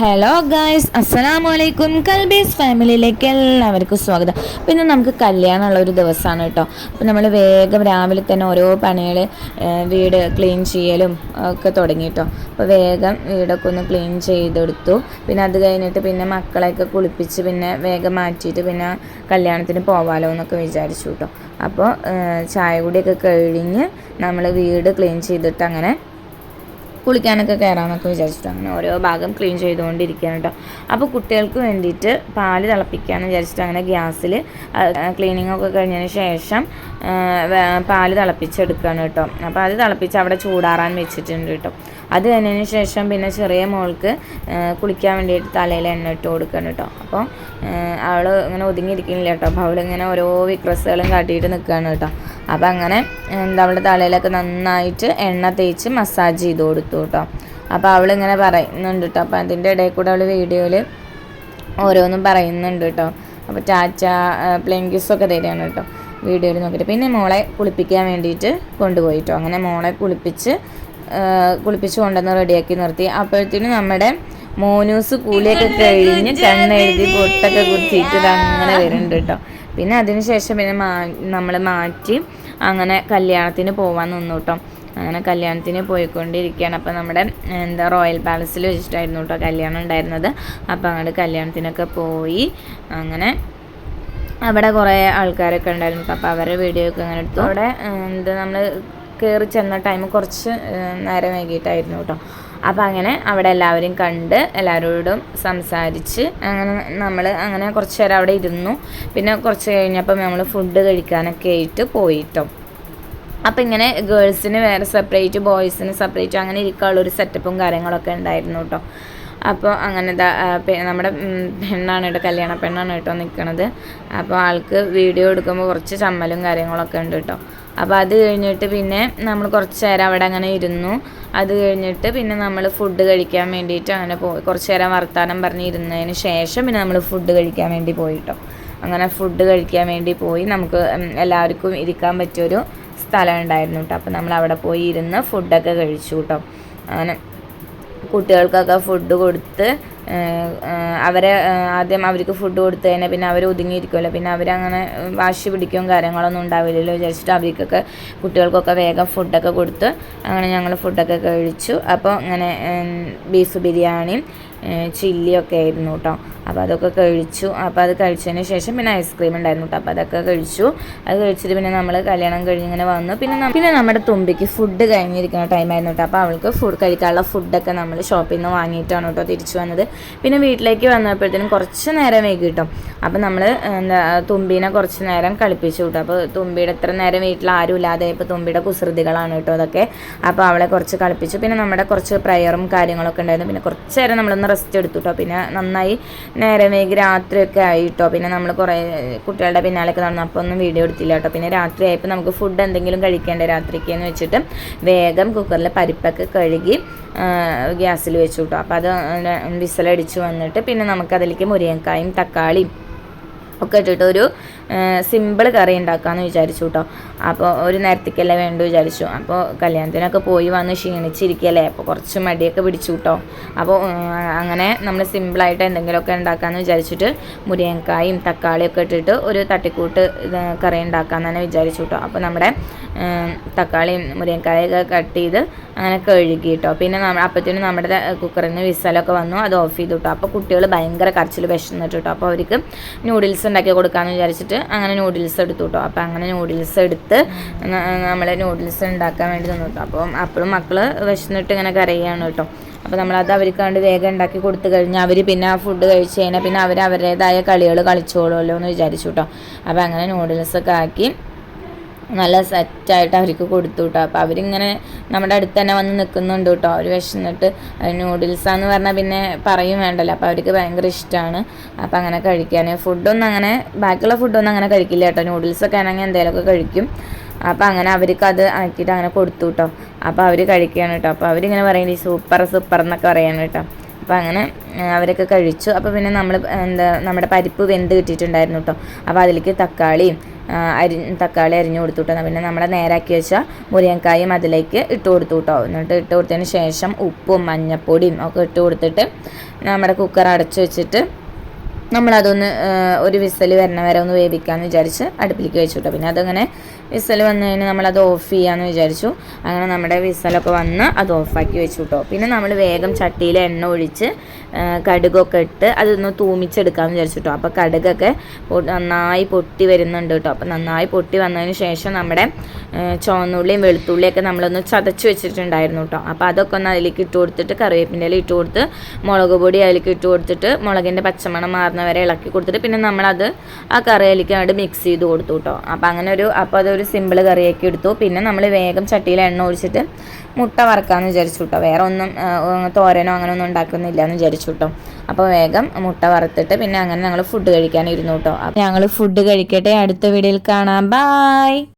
Hello guys അസ്സലാമു അലൈക്കും കൽബീസ് ഫാമിലിയിലേക്ക് എല്ലാവർക്കും സ്വാഗതം. അപ്പോൾ ഇന്ന് നമുക്ക് കല്യാണമുള്ള ഒരു ദിവസമാണ് കേട്ടോ. അപ്പോൾ നമ്മൾ വേഗം രാവിലെ തന്നെ ഓരോ പണികൾ വീട് ക്ലീൻ ചെയ്യലും ഒക്കെ തുടങ്ങി കേട്ടോ. അപ്പോൾ വേഗം വീടൊക്കെ ഒന്ന് ക്ലീൻ ചെയ്തെടുത്തു. പിന്നെ അത് കഴിഞ്ഞിട്ട് പിന്നെ മക്കളെയൊക്കെ കുളിപ്പിച്ച് പിന്നെ വേഗം മാറ്റിയിട്ട് പിന്നെ കല്യാണത്തിന് പോവാലോ എന്നൊക്കെ വിചാരിച്ചു കേട്ടോ. അപ്പോൾ ചായ കൂടിയൊക്കെ കഴിഞ്ഞ് നമ്മൾ വീട് ക്ലീൻ ചെയ്തിട്ട് അങ്ങനെ കുളിക്കാനൊക്കെ കയറാമെന്നൊക്കെ വിചാരിച്ചിട്ട് അങ്ങനെ ഓരോ ഭാഗം ക്ലീൻ ചെയ്തുകൊണ്ടിരിക്കുകയാണ് കേട്ടോ അപ്പോൾ കുട്ടികൾക്ക് വേണ്ടിയിട്ട് പാൽ തിളപ്പിക്കാമെന്ന് വിചാരിച്ചിട്ട് അങ്ങനെ ഗ്യാസിൽ ക്ലീനിങ് ഒക്കെ കഴിഞ്ഞതിന് ശേഷം പാൽ തിളപ്പിച്ചെടുക്കുകയാണ് കേട്ടോ അപ്പോൾ അത് തിളപ്പിച്ച് അവിടെ ചൂടാറാൻ വെച്ചിട്ടുണ്ട് കേട്ടോ അത് കഴിഞ്ഞതിന് ശേഷം പിന്നെ ചെറിയ മോൾക്ക് കുളിക്കാൻ വേണ്ടിയിട്ട് തലയിൽ എണ്ണ ഇട്ട് കൊടുക്കണം കേട്ടോ അപ്പോൾ അവൾ ഇങ്ങനെ ഒതുങ്ങിയിരിക്കുന്നില്ല കേട്ടോ അപ്പോൾ അവളിങ്ങനെ ഓരോ വിക്രസുകളും കാട്ടിയിട്ട് നിൽക്കുകയാണ് കേട്ടോ അപ്പോൾ അങ്ങനെ എന്താ അവളുടെ തലയിലൊക്കെ നന്നായിട്ട് എണ്ണ തേച്ച് മസാജ് ചെയ്ത് കൊടുത്തു കേട്ടോ അപ്പോൾ അവളിങ്ങനെ പറയുന്നുണ്ട് കേട്ടോ അപ്പോൾ അതിന്റെ ഇടയിൽ കൂടെ അവൾ വീഡിയോയിൽ ഓരോന്നും പറയുന്നുണ്ട് കേട്ടോ അപ്പോൾ ടാറ്റ പ്ലെങ്കിസൊക്കെ തരികയാണ് കേട്ടോ വീഡിയോയിൽ നോക്കിയിട്ട്. പിന്നെ മോളെ കുളിപ്പിക്കാൻ വേണ്ടിയിട്ട് കൊണ്ടുപോയിട്ടോ അങ്ങനെ മോളെ കുളിപ്പിച്ച് കുളിപ്പിച്ച് കൊണ്ടുവന്ന് റെഡിയാക്കി നിർത്തി. അപ്പോഴത്തേനും നമ്മുടെ മോനൂസ് കൂലിയൊക്കെ കഴിഞ്ഞ് കണ്ണെഴുതി പൊട്ടൊക്കെ കുത്തിയിട്ട് അങ്ങനെ വരുന്നുണ്ട് കേട്ടോ. പിന്നെ അതിന് ശേഷം പിന്നെ മാ നമ്മൾ മാറ്റി അങ്ങനെ കല്യാണത്തിന് പോവാൻ നിന്നു കേട്ടോ. അങ്ങനെ കല്യാണത്തിന് പോയിക്കൊണ്ടിരിക്കുകയാണ്. അപ്പോൾ നമ്മുടെ എന്താ റോയൽ പാലസിൽ വെച്ചിട്ടായിരുന്നു കേട്ടോ കല്യാണം ഉണ്ടായിരുന്നത്. അപ്പോൾ അങ്ങോട്ട് കല്യാണത്തിനൊക്കെ പോയി. അങ്ങനെ അവിടെ കുറേ ആൾക്കാരൊക്കെ ഉണ്ടായിരുന്നു. അപ്പോൾ അവരുടെ വീഡിയോ ഒക്കെ അങ്ങനെ എടുത്തു. അവിടെ എന്താ നമ്മൾ കയറി ചെന്ന ടൈം കുറച്ച് നേരം വൈകിട്ടായിരുന്നു കേട്ടോ. അപ്പോൾ അങ്ങനെ അവിടെ എല്ലാവരും കണ്ട് എല്ലാവരോടും സംസാരിച്ച് അങ്ങനെ നമ്മൾ അങ്ങനെ കുറച്ച് നേരം അവിടെ ഇരുന്നു. പിന്നെ കുറച്ച് കഴിഞ്ഞപ്പോൾ നമ്മൾ ഫുഡ് കഴിക്കാനൊക്കെ ആയിട്ട് പോയിട്ടോ. അപ്പം ഇങ്ങനെ ഗേൾസിന് വേറെ സെപ്പറേറ്റ് ബോയ്സിന് സെപ്പറേറ്റ് അങ്ങനെ ഇരിക്കാനുള്ള ഒരു സെറ്റപ്പും കാര്യങ്ങളൊക്കെ ഉണ്ടായിരുന്നു കേട്ടോ. അപ്പോൾ അങ്ങനെ നമ്മുടെ പെണ്ണാണ് കേട്ടോ കല്യാണ പെണ്ണാണ് കേട്ടോ നിൽക്കണത് അപ്പോൾ ആൾക്ക് വീഡിയോ എടുക്കുമ്പോൾ കുറച്ച് ചമ്മലും കാര്യങ്ങളൊക്കെ ഉണ്ട് കേട്ടോ. അപ്പോൾ അത് കഴിഞ്ഞിട്ട് പിന്നെ നമ്മൾ കുറച്ച് നേരം അവിടെ അങ്ങനെ ഇരുന്നു. അത് കഴിഞ്ഞിട്ട് പിന്നെ നമ്മൾ ഫുഡ് കഴിക്കാൻ വേണ്ടിയിട്ട് അങ്ങനെ പോയി. കുറച്ച് നേരം വർത്താനം പറഞ്ഞ് ഇരുന്നതിന് ശേഷം പിന്നെ നമ്മൾ ഫുഡ് കഴിക്കാൻ വേണ്ടി പോയിട്ടോ അങ്ങനെ ഫുഡ് കഴിക്കാൻ വേണ്ടി പോയി. നമുക്ക് എല്ലാവർക്കും ഇരിക്കാൻ പറ്റിയൊരു സ്ഥലം ഉണ്ടായിരുന്നു കേട്ടോ. അപ്പോൾ നമ്മൾ അവിടെ പോയി ഇരുന്ന് ഫുഡൊക്കെ കഴിച്ചു കേട്ടോ. അങ്ങനെ കുട്ടികൾക്കൊക്കെ ഫുഡ് കൊടുത്ത് അവരെ ആദ്യം അവർക്ക് ഫുഡ് കൊടുത്ത് കഴിഞ്ഞാൽ പിന്നെ അവർ ഒതുങ്ങിയിരിക്കുമല്ലോ പിന്നെ അവരങ്ങനെ വാശി പിടിക്കുകയും കാര്യങ്ങളൊന്നും ഉണ്ടാവില്ലല്ലോ വിചാരിച്ചിട്ട് അവർക്കൊക്കെ കുട്ടികൾക്കൊക്കെ വേഗം ഫുഡൊക്കെ കൊടുത്ത് അങ്ങനെ ഞങ്ങൾ ഫുഡൊക്കെ കഴിച്ചു. അപ്പോൾ അങ്ങനെ ബീഫ് ബിരിയാണിയും ചില്ലിയൊക്കെ ആയിരുന്നു കേട്ടോ അപ്പോൾ അതൊക്കെ കഴിച്ചു. അപ്പോൾ അത് കഴിച്ചതിന് ശേഷം പിന്നെ ഐസ്ക്രീം ഉണ്ടായിരുന്നു കേട്ടോ അപ്പോൾ അതൊക്കെ കഴിച്ചു. അത് കഴിച്ചിട്ട് പിന്നെ നമ്മൾ കല്യാണം കഴിഞ്ഞ് ഇങ്ങനെ വന്നു. പിന്നെ പിന്നെ നമ്മുടെ തുമ്പിക്ക് ഫുഡ് കഴിഞ്ഞിരിക്കുന്ന ടൈമായിരുന്നു കേട്ടോ അപ്പോൾ അവൾക്ക് ഫുഡ് കഴിക്കാനുള്ള ഫുഡൊക്കെ നമ്മൾ ഷോപ്പിൽ നിന്ന് വാങ്ങിയിട്ടാണ് കേട്ടോ തിരിച്ചു വന്നത്. പിന്നെ വീട്ടിലേക്ക് വന്നപ്പോഴത്തേനും കുറച്ച് നേരം വൈകി കിട്ടും അപ്പോൾ നമ്മൾ എന്താ തുമ്പീനെ കുറച്ച് നേരം കളിപ്പിച്ചു കേട്ടോ അപ്പോൾ തുമ്പിയുടെ എത്ര നേരം വീട്ടിൽ ആരും ഇല്ലാതെ ഇപ്പോൾ തുമ്പിയുടെ കുസൃതികളാണ് കേട്ടോ അതൊക്കെ അപ്പോൾ അവളെ കുറച്ച് കളിപ്പിച്ചു. പിന്നെ നമ്മുടെ കുറച്ച് പ്രയറും കാര്യങ്ങളൊക്കെ ഉണ്ടായിരുന്നു. പിന്നെ കുറച്ച് നേരം നമ്മളൊന്ന് റെസ്റ്റ് എടുത്തു കേട്ടോ പിന്നെ നന്നായി നേരം വൈകി രാത്രിയൊക്കെ ആയി കേട്ടോ പിന്നെ നമ്മൾ കുറേ കുട്ടികളുടെ പിന്നാലൊക്കെ നടന്നു. അപ്പോൾ ഒന്നും വീഡിയോ എടുത്തില്ല കേട്ടോ. പിന്നെ രാത്രി ആയപ്പോൾ നമുക്ക് ഫുഡ് എന്തെങ്കിലും കഴിക്കേണ്ട രാത്രിക്ക് എന്ന് വെച്ചിട്ട് വേഗം കുക്കറിൽ പരിപ്പൊക്കെ കഴുകി ഗ്യാസിൽ വെച്ചു കേട്ടോ. അപ്പോൾ അത് വിസലടിച്ച് വന്നിട്ട് പിന്നെ നമുക്കതിലേക്ക് മുരിങ്ങക്കായും തക്കാളിയും ഒക്കെ ഇട്ടിട്ട് ഒരു സിമ്പിൾ കറി ഉണ്ടാക്കാമെന്ന് വിചാരിച്ചു കേട്ടോ അപ്പോൾ ഒരു നേരത്തേക്കല്ലേ വേണ്ടു വിചാരിച്ചു. അപ്പോൾ കല്യാണത്തിനൊക്കെ പോയി വന്ന് ക്ഷീണിച്ചിരിക്കുകയല്ലേ അപ്പോൾ കുറച്ച് മടിയൊക്കെ പിടിച്ചു കേട്ടോ അപ്പോൾ അങ്ങനെ നമ്മൾ സിമ്പിളായിട്ട് എന്തെങ്കിലുമൊക്കെ ഉണ്ടാക്കാമെന്ന് വിചാരിച്ചിട്ട് മുരിങ്ങക്കായും തക്കാളിയൊക്കെ ഇട്ടിട്ട് ഒരു തട്ടിക്കൂട്ട് കറി ഉണ്ടാക്കാമെന്ന് തന്നെ വിചാരിച്ചു കേട്ടോ അപ്പോൾ നമ്മുടെ തക്കാളിയും മുരിങ്ങക്കായൊക്കെ കട്ട് ചെയ്ത് അങ്ങനെ കഴുകി കേട്ടോ പിന്നെ നമ്മൾ അപ്പത്തിനും നമ്മുടെ കുക്കറിൽ നിന്ന് വിസലൊക്കെ വന്നു. അത് ഓഫ് ചെയ്തു കേട്ടോ അപ്പോൾ കുട്ടികൾ ഭയങ്കര കരച്ചിൽ വിശന്നിട്ട് കേട്ടോ അപ്പോൾ അവർക്ക് നൂഡിൽസ് ഉണ്ടാക്കി കൊടുക്കാമെന്ന് വിചാരിച്ചിട്ട് അങ്ങനെ നൂഡിൽസ് എടുത്തു കേട്ടോ അപ്പോൾ അങ്ങനെ നൂഡിൽസ് എടുത്ത് നമ്മൾ നൂഡിൽസ് ഉണ്ടാക്കാൻ വേണ്ടി നിന്നു കേട്ടോ അപ്പം അപ്പോഴും മക്കൾ വിശന്നിട്ട് ഇങ്ങനെ കരയാണ് കേട്ടോ അപ്പോൾ നമ്മളത് അവർക്ക് വേണ്ടി വേഗം ഉണ്ടാക്കി കൊടുത്തു കഴിഞ്ഞാൽ അവർ പിന്നെ ആ ഫുഡ് കഴിച്ച് കഴിഞ്ഞാൽ പിന്നെ അവർ അവരുടേതായ കളികൾ കളിച്ചോളുമല്ലോ എന്ന് വിചാരിച്ചു കേട്ടോ അപ്പോൾ അങ്ങനെ നൂഡിൽസൊക്കെ ആക്കി നല്ല സെറ്റായിട്ട് അവർക്ക് കൊടുത്തു കേട്ടോ അപ്പോൾ അവരിങ്ങനെ നമ്മുടെ അടുത്ത് തന്നെ വന്ന് നിൽക്കുന്നുണ്ട് കേട്ടോ അവർ വിശന്നിട്ട് നൂഡിൽസാന്ന് പറഞ്ഞാൽ പിന്നെ പറയും വേണ്ടല്ലോ. അപ്പോൾ അവർക്ക് ഭയങ്കര ഇഷ്ടമാണ് അപ്പോൾ അങ്ങനെ കഴിക്കാൻ ഫുഡൊന്നും അങ്ങനെ ബാക്കിയുള്ള ഫുഡൊന്നും അങ്ങനെ കഴിക്കില്ല കേട്ടോ നൂഡിൽസൊക്കെ ആണെങ്കിൽ എന്തെങ്കിലുമൊക്കെ കഴിക്കും. അപ്പോൾ അങ്ങനെ അവർക്ക് അത് ആക്കിയിട്ട് അങ്ങനെ കൊടുത്തു കേട്ടോ അപ്പോൾ അവർ കഴിക്കുകയാണ് കേട്ടോ അപ്പോൾ അവരിങ്ങനെ പറയുന്നത് സൂപ്പർ സൂപ്പർ എന്നൊക്കെ പറയാണ് കേട്ടോ അപ്പോൾ അങ്ങനെ അവരൊക്കെ കഴിച്ചു. അപ്പോൾ പിന്നെ നമ്മൾ എന്താ നമ്മുടെ പരിപ്പ് വെന്ത് കിട്ടിയിട്ടുണ്ടായിരുന്നു കേട്ടോ അപ്പോൾ അതിലേക്ക് തക്കാളിയും അരി തക്കാളി അരിഞ്ഞു കൊടുത്തു കേട്ടോ പിന്നെ നമ്മൾ നേരാക്കി വെച്ച മുരിങ്ങക്കായും അതിലേക്ക് ഇട്ട് കൊടുത്തു കേട്ടോ. എന്നിട്ട് ഇട്ട് കൊടുത്തതിന് ശേഷം ഉപ്പും മഞ്ഞപ്പൊടിയും ഒക്കെ ഇട്ട് കൊടുത്തിട്ട് നമ്മുടെ കുക്കർ അടച്ചു വെച്ചിട്ട് നമ്മളതൊന്ന് ഒരു വിസൽ വരണ വരെ ഒന്ന് വേവിക്കാമെന്ന് വിചാരിച്ച് അടുപ്പിലേക്ക് വെച്ചു കേട്ടോ പിന്നെ അതങ്ങനെ വിസൽ വന്നു കഴിഞ്ഞാൽ നമ്മളത് ഓഫ് ചെയ്യാമെന്ന് വിചാരിച്ചു. അങ്ങനെ നമ്മുടെ വിസലൊക്കെ വന്ന് അത് ഓഫാക്കി വെച്ചു കേട്ടോ പിന്നെ നമ്മൾ വേഗം ചട്ടിയിൽ എണ്ണ ഒഴിച്ച് കടുകൊക്കെ ഇട്ട് അതൊന്ന് തൂമിച്ചെടുക്കാമെന്ന് വിചാരിച്ചു കേട്ടോ അപ്പോൾ കടുകൊക്കെ നന്നായി പൊട്ടി വരുന്നുണ്ട് കേട്ടോ അപ്പോൾ നന്നായി പൊട്ടി വന്നതിന് ശേഷം നമ്മുടെ ചുവന്നുള്ളിയും വെളുത്തുള്ളിയൊക്കെ നമ്മളൊന്ന് ചതച്ച് വെച്ചിട്ടുണ്ടായിരുന്നു കേട്ടോ അപ്പോൾ അതൊക്കെ ഒന്ന് അതിലേക്ക് ഇട്ട് കൊടുത്തിട്ട് കറിവേപ്പിന്റെ ഇട്ട് കൊടുത്ത് മുളക് പൊടി അതിലേക്ക് ഇട്ട് കൊടുത്തിട്ട് മുളകിന്റെ പച്ചമണം മാറുന്ന വരെ ഇളക്കി കൊടുത്തിട്ട് പിന്നെ നമ്മളത് ആ കറിയിലേക്ക് അങ്ങോട്ട് മിക്സ് ചെയ്ത് കൊടുത്തു കേട്ടോ അപ്പോൾ അങ്ങനെ ഒരു അപ്പോൾ അതൊരു സിമ്പിൾ കറിയൊക്കെ എടുത്തു. പിന്നെ നമ്മൾ വേഗം ചട്ടിയിൽ എണ്ണ ഒഴിച്ചിട്ട് മുട്ട വറക്കാമെന്ന് വിചാരിച്ചു കേട്ടോ വേറെ ഒന്നും തോരനോ അങ്ങനെ ഒന്നും ഉണ്ടാക്കുന്നില്ല എന്ന് വിചാരിച്ചു കേട്ടോ അപ്പോൾ വേഗം മുട്ട വറുത്തിട്ട് പിന്നെ അങ്ങനെ ഞങ്ങൾ ഫുഡ് കഴിക്കാനിരുന്നു കേട്ടോ അപ്പോൾ ഞങ്ങൾ ഫുഡ് കഴിക്കട്ടെ. അടുത്ത വീഡിയോയിൽ കാണാം. ബായ്